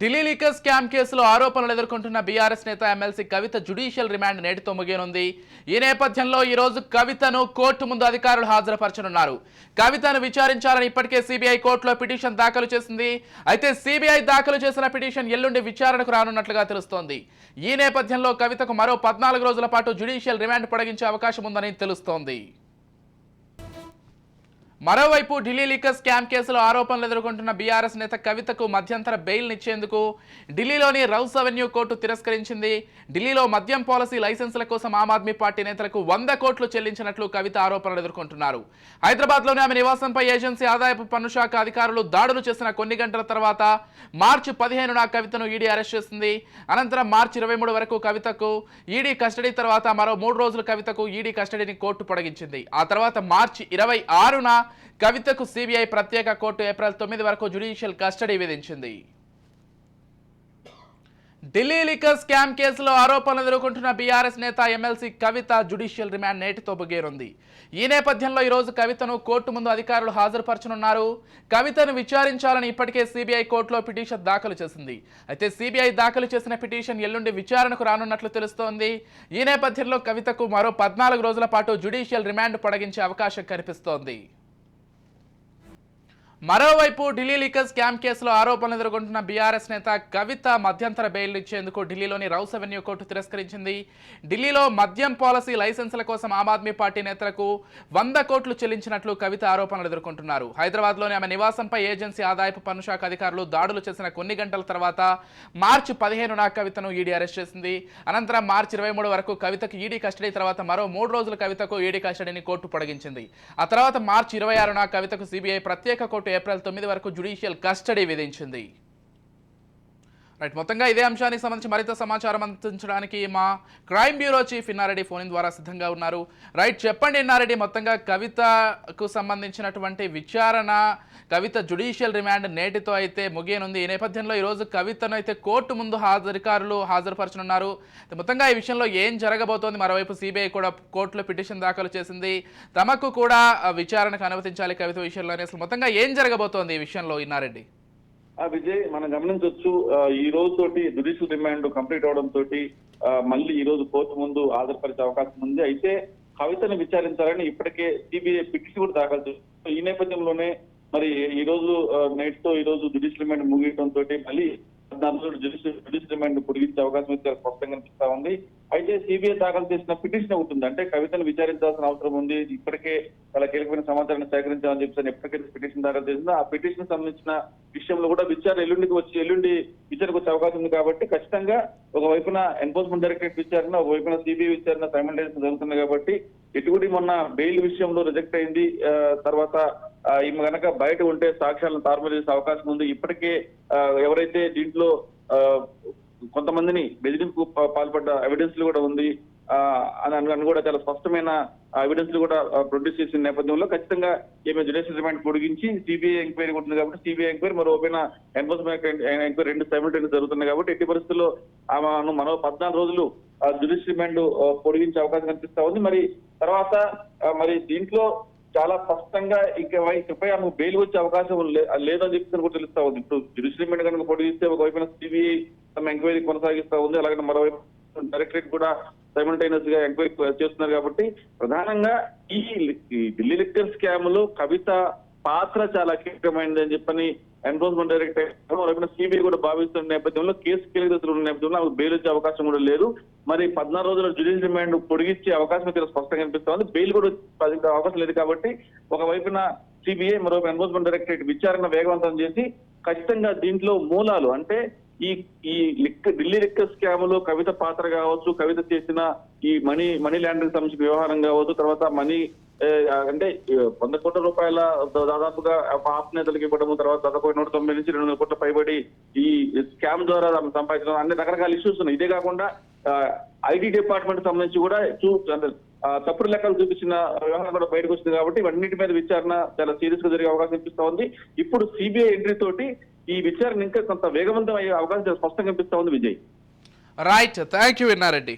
Delhi leaker scam కేసులో ఆరోపణలు ఎదుర్కొంటున్న బీఆర్ఎస్ నేత ఎమ్మెల్సీ కవిత జుడిషియల్ రిమాండ్ నేటితో ముగియనుంది ఈ నేపథ్యంలో ఈ రోజు కవితను కోర్టు ముందు అధికారులు హాజరుపరచనున్నారు. కవితను విచారించాలని ఇప్పటికే సిబిఐ కోర్టులో పిటిషన్ దాఖలు చేసింది. అయితే సిబిఐ దాఖలు చేసిన పిటిషన్ ఎల్లుండి విచారణకు రానున్నట్లుగా తెలుస్తోంది. ఈ నేపథ్యంలో కవితకు మరో పద్నాలుగు రోజుల పాటు జుడిషియల్ రిమాండ్ పొడిగించే అవకాశం ఉందని తెలుస్తోంది. మరోవైపు ఢిల్లీ లీకర్ స్కామ్ కేసులో ఆరోపణలు ఎదుర్కొంటున్న బీఆర్ఎస్ నేత కవితకు మధ్యంతర బెయిల్ ఇచ్చేందుకు ఢిల్లీలోని రౌస్ అవెన్యూ కోర్టు తిరస్కరించింది. ఢిల్లీలో మద్యం పాలసీ లైసెన్సుల కోసం ఆమ్ ఆద్మీ పార్టీ నేతలకు వంద కోట్లు చెల్లించినట్లు కవిత ఆరోపణలు ఎదుర్కొంటున్నారు. హైదరాబాద్లోని ఆమె నివాసంపై ఏజెన్సీ ఆదాయపు పన్ను శాఖ అధికారులు దాడులు చేసిన కొన్ని గంటల తర్వాత మార్చి పదిహేనున కవితను ఈడీ అరెస్ట్ చేసింది. అనంతరం మార్చి ఇరవై మూడు వరకు కవితకు ఈడీ కస్టడీ తర్వాత మరో మూడు రోజులు కవితకు ఈడీ కస్టడీని కోర్టు పొడిగించింది. ఆ తర్వాత మార్చి ఇరవై ఆరున కవితకు సిబిఐ ప్రత్యేక కోర్టు ఏప్రిల్ తొమ్మిది వరకు జ్యుడిషియల్ కస్టడీ విధించింది. ఢిల్లీ లిక్కర్ స్కామ్ కేసులో ఆరోపణలు ఎదుర్కొంటున్న బీఆర్ఎస్ నేత ఎమ్మెల్సీ కవిత జ్యుడిషియల్ రిమాండ్ నేటితో బుగేరుంది. ఈ నేపథ్యంలో ఈరోజు కవితను కోర్టు ముందు అధికారులు హాజరుపరచనున్నారు. కవితను విచారించాలని ఇప్పటికే సిబిఐ కోర్టులో పిటిషన్ దాఖలు చేసింది. అయితే సిబిఐ దాఖలు చేసిన పిటిషన్ ఎల్లుండి విచారణకు రానున్నట్లు తెలుస్తోంది. ఈ నేపథ్యంలో కవితకు మరో పద్నాలుగు రోజుల పాటు జ్యుడిషియల్ రిమాండ్ పొడిగించే అవకాశం కనిపిస్తోంది. మరోవైపు ఢిల్లీ లీకర్ స్కామ్ కేసులో ఆరోపణలు ఎదుర్కొంటున్న బీఆర్ఎస్ నేత కవిత మధ్యంతర బెయిల్ ఇచ్చేందుకు ఢిల్లీలోని రౌస్ అవెన్యూ కోర్టు తిరస్కరించింది. ఢిల్లీలో మద్యం పాలసీ లైసెన్సుల కోసం ఆమ్ ఆద్మీ పార్టీ నేతలకు వంద కోట్లు చెల్లించినట్లు కవిత ఆరోపణలు ఎదుర్కొంటున్నారు. హైదరాబాద్లోని ఆమె నివాసంపై ఏజెన్సీ ఆదాయపు పన్ను శాఖ అధికారులు దాడులు చేసిన కొన్ని గంటల తర్వాత మార్చి పదిహేనున కవితను ఈడీ అరెస్ట్ చేసింది. అనంతరం మార్చి ఇరవై మూడు వరకు కవితకు ఈడీ కస్టడీ తర్వాత మరో మూడు రోజులు కవితకు ఈడీ కస్టడీని కోర్టు పొడిగించింది. ఆ తర్వాత మార్చి ఇరవై ఆరున కవితకు సిబిఐ ప్రత్యేక కోర్టు ఏప్రిల్ తొమ్మిది వరకు జ్యుడిషియల్ కస్టడీ విధించింది. రైట్ మొత్తంగా ఇదే అంశానికి సంబంధించి మరింత సమాచారం అందించడానికి మా crime bureau chief Innareddy phone ద్వారా సిద్ధంగా ఉన్నారు. రైట్ చెప్పండి ఇన్నారెడ్డి మొత్తంగా కవితకు సంబంధించినటువంటి విచారణ కవిత జుడిషియల్ రిమాండ్ నేటితో అయితే ముగియనుంది. ఈ నేపథ్యంలో ఈరోజు కవితను అయితే కోర్టు ముందు హాజరికారులు హాజరుపరచనున్నారు. మొత్తంగా ఈ విషయంలో ఏం జరగబోతోంది? మరోవైపు సిబిఐ కూడా కోర్టులో పిటిషన్ దాఖలు చేసింది. తమకు కూడా ఆ, విచారణకు అనుమతించాలి కవిత విషయంలోనే. అసలు మొత్తంగా ఏం జరగబోతోంది ఈ విషయంలో ఇన్నారెడ్డి? విజయ్ మనం గమనించవచ్చు ఈ రోజు తోటి జుడిషియల్ రిమాండ్ కంప్లీట్ అవడం తోటి మళ్ళీ ఈ రోజు కోర్టు ముందు హాజరుపరిచే అవకాశం ఉంది. అయితే కవితను విచారించాలని ఇప్పటికే సిబిఐ పిటిషన్ కూడా దాఖలు చేస్తుంది ఈ నేపథ్యంలోనే మరి ఈ రోజు నైట్తో ఈ రోజు జుడిషియల్ రిమాండ్ ముగియడం తోటి మళ్ళీ పద్నాలుగు రోజులు రిమాండ్ పొడిగించే అవకాశం అయితే స్పష్టంగా కనిపిస్తా ఉంది. అయితే సిబిఐ దాఖలు చేసిన పిటిషన్ ఉంటుంది అంటే కవితను విచారించాల్సిన అవసరం ఉంది. ఇప్పటికే చాలా కీలకమైన సమాచారాన్ని సేకరించాలని చెప్పి ఎప్పటికైతే పిటిషన్ దాఖలు చేసిందో ఆ పిటిషన్ సంబంధించిన విషయంలో కూడా విచారణ ఎల్లుండికి వచ్చి ఎల్లుండి విచారణకు వచ్చే అవకాశం ఉంది కాబట్టి ఖచ్చితంగా ఒక వైపున ఎన్ఫోర్స్మెంట్ డైరెక్టరేట్ విచారణ ఒక వైపున సిబిఐ విచారణ సైమల్టేనియస్ జరుగుతుంది కాబట్టి ఎటువంటి మొన్న బెయిల్ విషయంలో రిజెక్ట్ అయింది. తర్వాత ఈమె గనక బయట ఉంటే సాక్ష్యాలను తారుమారు చేసే అవకాశం ఉంది. ఇప్పటికే ఎవరైతే దీంట్లో కొంతమందిని బెదిరింపు పాల్పడ్డ ఎవిడెన్స్ కూడా ఉంది. అని అని- కూడా చాలా స్పష్టమైన ఎవిడెన్స్ కూడా ప్రొడ్యూస్ చేసిన నేపథ్యంలో ఖచ్చితంగా ఈమె జుడిషియల్ రిమాండ్ పొడిగించి సిబిఐ ఎంక్వైరీ ఉంటుంది కాబట్టి సిబిఐ ఎంక్వైరీ మరో ఓపెన్ ఎన్ఫోర్స్మెంట్ ఎంక్వైరీ రెండు సైమిల్టేనియస్ జరుగుతున్నాయి కాబట్టి ఎట్టి పరిస్థితుల్లో ఆమెను మరో పద్నాలుగు రోజులు జుడిషియల్ రిమాండ్ పొడిగించే అవకాశం కనిపిస్తా ఉంది. మరి తర్వాత మరి దీంట్లో చాలా స్పష్టంగా ఇక ఇకపై ఆమెకు బెయిల్ వచ్చే అవకాశం లేదని చెప్పి కూడా తెలుస్తా ఉంది. ఇప్పుడు జుడిషియల్ రిమాండ్ కనుక పొడిగిస్తే ఒకవైపున సిబిఐ తమ ఎంక్వైరీ కొనసాగిస్తా ఉంది. అలాగే మరోవైపు డైరెక్టరేట్ కూడా సైమల్టైనస్గా ఎంక్వైరీ చేస్తున్నారు కాబట్టి ప్రధానంగా ఈ ఈ ఢిల్లీ లిక్కర్ స్కామ్లో కవిత పాత్ర చాలా కీలకమైనది అని చెప్పని ఎన్ఫోర్స్మెంట్ డైరెక్టర్ సిబిఐ కూడా భావిస్తున్న నేపథ్యంలో కేసు కీలక ఉన్న నేపథ్యంలో ఆమెకు బెయిల్ వచ్చే అవకాశం కూడా లేదు. మరి పద్నాలుగు రోజుల జ్యుడిషియల్ రిమాండ్ పొడిగించే అవకాశం అయితే స్పష్టంగా కనిపిస్తుంది బెయిల్ కూడా అవకాశం లేదు కాబట్టి ఒకవైపున సిబిఐ మరొక ఎన్ఫోర్స్మెంట్ డైరెక్టరేట్ విచారణ వేగవంతం చేసి ఖచ్చితంగా దీంట్లో మూలాలు అంటే ఈ ఈ లిక్క ఢిల్లీ లిక్కర్ స్కామ్లో కవిత పాత్ర కావచ్చు కవిత చేసిన ఈ మనీ మనీ లాండరింగ్ సంబంధించిన వ్యవహారం కావచ్చు తర్వాత మనీ అంటే వంద కోట్ల రూపాయల దాదాపుగా పాప నేతలకు ఇవ్వడం తర్వాత దాదాపు నూట తొంభై నుంచి రెండు వందల కోట్ల పైబడి ఈ స్కామ్ ద్వారా సంపాదించడం అన్ని రకరకాల ఇష్యూస్ ఉన్నాయి. ఇదే కాకుండా ఐటీ డిపార్ట్మెంట్ సంబంధించి కూడా చూ తప్పుడు లెక్కలు చూపించిన వ్యవహారం కూడా బయటకు వచ్చింది కాబట్టి ఇవన్నిటి మీద విచారణ చాలా సీరియస్గా జరిగే అవకాశం కనిపిస్తా ఉంది. ఇప్పుడు సిబిఐ ఎంట్రీ తోటి ఈ విచారణ ఇంకా కొంత వేగవంతం అయ్యే అవకాశం స్పష్టంగా కనిపిస్తా ఉంది Vijay. Right thank you Vinnareddy